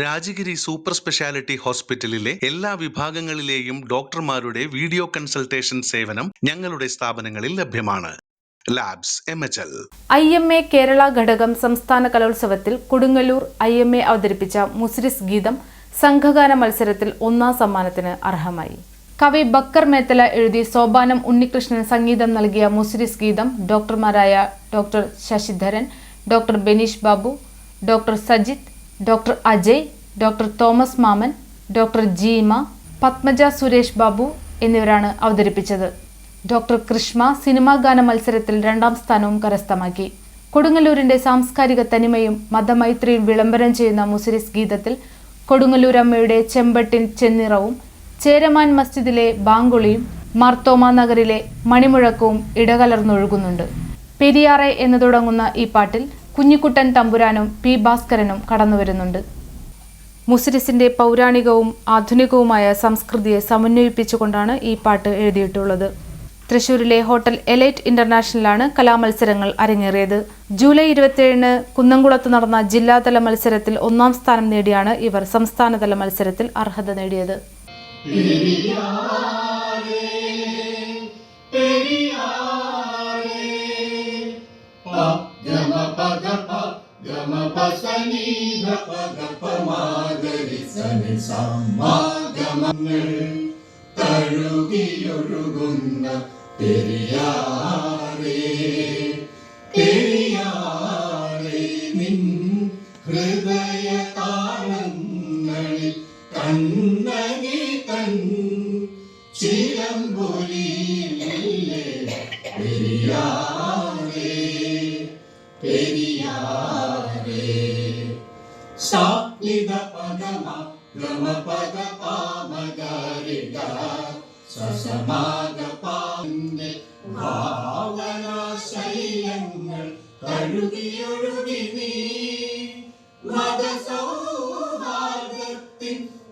Rajagiri super speciality ഹോസ്പിറ്റലിലെ എല്ലാ വിഭാഗങ്ങളിലെയും ഡോക്ടർമാരുടെ വീഡിയോ കൺസൾട്ടേഷൻ സേവനം ഞങ്ങളുടെ സ്ഥാപനങ്ങളിൽ ലഭ്യമാണ്. Labs I M A Kerala ഘടകം സംസ്ഥാന കലോത്സവത്തിൽ കൊടുങ്ങല്ലൂർ ഐ എം എ അവതരിപ്പിച്ച മുസ്രിസ് ഗീതം സംഘഗാന മത്സരത്തിൽ ഒന്നാം സമ്മാനത്തിന് അർഹമായി. കവി ബക്കർ മേത്തല എഴുതി സോപാനം ഉണ്ണികൃഷ്ണൻ സംഗീതം നൽകിയ മുസ്രിസ് ഗീതം ഡോക്ടർമാരായ doctor Sasidharan doctor Benish Babu doctor Sajith doctor Ajay doctor Thomas Mammen doctor Jeema Padmaja Suresh Babu എന്നിവരാണ് അവതരിപ്പിച്ചത്. ഡോക്ടർ കൃഷ്മ സിനിമാ ഗാന മത്സരത്തിൽ രണ്ടാം സ്ഥാനവും കരസ്ഥമാക്കി. കൊടുങ്ങല്ലൂരിന്റെ സാംസ്കാരിക തനിമയും മതമൈത്രിയും വിളംബരം ചെയ്യുന്ന മുസിരിസ് ഗീതത്തിൽ കൊടുങ്ങല്ലൂരമ്മയുടെ ചെമ്പട്ടിൻ ചെന്നിറവും ചേരമാൻ മസ്ജിദിലെ ബാങ്കുളിയും മാർത്തോമ നഗറിലെ മണിമുഴക്കവും ഇടകലർന്നൊഴുകുന്നുണ്ട്. പെരിയാറെ എന്ന് തുടങ്ങുന്ന ഈ പാട്ടിൽ കുഞ്ഞിക്കുട്ടൻ തമ്പുരാനും പി ഭാസ്കരനും കടന്നുവരുന്നുണ്ട്. മുസിരിസിന്റെ പൗരാണികവും ആധുനികവുമായ സംസ്കൃതിയെ സമന്വയിപ്പിച്ചുകൊണ്ടാണ് ഈ പാട്ട് എഴുതിയിട്ടുള്ളത്. തൃശൂരിലെ ഹോട്ടൽ എലൈറ്റ് ഇന്റർനാഷണലാണ് കലാമത്സരങ്ങൾ അരങ്ങേറിയത്. ജൂലൈ ഇരുപത്തിയേഴിന് കുന്നംകുളത്ത് നടന്ന ജില്ലാതല മത്സരത്തിൽ ഒന്നാം സ്ഥാനം നേടിയാണ് ഇവർ സംസ്ഥാനതല മത്സരത്തിൽ അർഹത നേടിയത്. ഗമ പസനി ധ പദ പ മാഗരി സനി സമാഗമങ്ങൾ തഴുകിയൊഴുകുന്ന പെരിയാറേ പെരിയാറേ നിൻ ഹൃദയ താളങ്ങളിൽ കണ്ണകി തൻ ചിലമ്പൊലിയില്ലേ പെരിയാറേ പെരിയാറേ സാത്വിക പദമ ഗമ പദ പാമകാരിക സസമാഗ പാന്റെ ഭാവനാശൈലങ്ങൾ കഴുകിയൊഴുകി നീ. മതസൗഹാർദ്ദത്തിൻ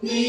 നീ